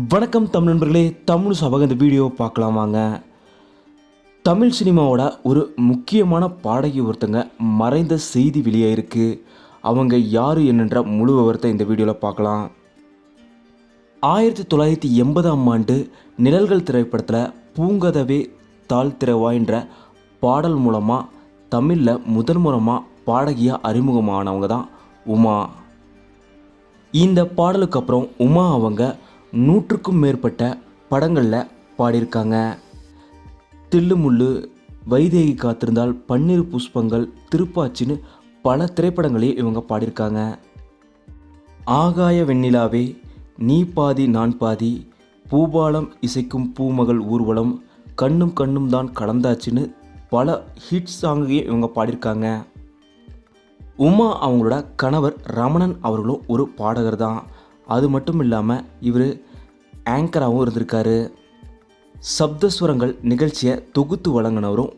வணக்கம் தமிழ் நண்பர்களே தமிழ் சபக இந்த வீடியோ பார்க்கலாம் வாங்க. தமிழ் சினிமாவோட ஒரு முக்கியமான பாடகி ஒருத்தங்க மறைந்த செய்தி வெளியாயிருக்கு அவங்க யார் என்னன்ற முழு விவரத்தை இந்த வீடியோவில் பார்க்கலாம். ஆயிரத்தி தொள்ளாயிரத்தி எண்பதாம் ஆண்டு நிழல்கள் திரைப்படத்தில் பூங்கதவே தாழ் திறவாய்ன்ற பாடல் மூலமாக தமிழில் முதன் முறமாக பாடகியாக அறிமுகமானவங்க தான் உமா. இந்த பாடலுக்கு அப்புறம் உமா அவங்க நூற்றுக்கும் மேற்பட்ட படங்களில் பாடியிருக்காங்க. தில்லுமுள்ளு வைதேகி காத்திருந்தால் பன்னீர் புஷ்பங்கள் திருப்பாச்சின்னு பல திரைப்படங்களையும் இவங்க பாடியிருக்காங்க. ஆகாய வெண்ணிலாவே நீ பாதி நான் பாதி பூபாலம் இசைக்கும் பூமகள் ஊர்வலம் கண்ணும் கண்ணும் தான் கலந்தாச்சுன்னு பல ஹிட் சாங்கையும் இவங்க பாடியிருக்காங்க. உமா அவங்களோட கணவர் ரமணன் அவர்களும் ஒரு பாடகர் தான் அது மட்டும் இல்லாமல் இவர் ஆங்கராகவும் இருந்திருக்காரு. சப்தஸ்வரங்கள் நிகழ்ச்சியை தொகுத்து வழங்கினவரும்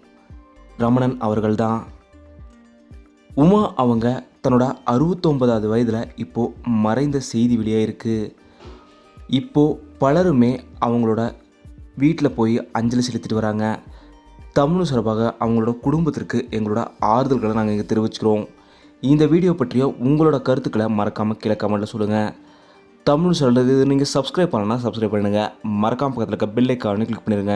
ரமணன் அவர்கள் தான் உமா அவங்க தன்னோட அறுபத்தொம்பதாவது வயதில் இப்போது மறைந்த செய்தி வெளியாயிருக்கு இப்போது பலருமே அவங்களோட வீட்டில் போய் அஞ்சலி செலுத்திட்டு வராங்க. தமிழ் சார்பாக அவங்களோட குடும்பத்திற்கு எங்களோட ஆறுதல்களை நாங்கள் இங்கே தெரிவிச்சுக்கிறோம். இந்த வீடியோ பற்றிய உங்களோட கருத்துக்களை மறக்காமல் கீழே கமெண்ட்டில் சொல்லுங்கள் தமிழ் சொல்கிறது நீங்கள் சப்ஸ்கிரைப் பண்ணலன்னா சப்ஸ்கிரைப் பண்ணுங்கள் மறக்காம பக்கத்தில் இருக்க பெல் ஐக்கானு கிளிக் பண்ணிடுங்க.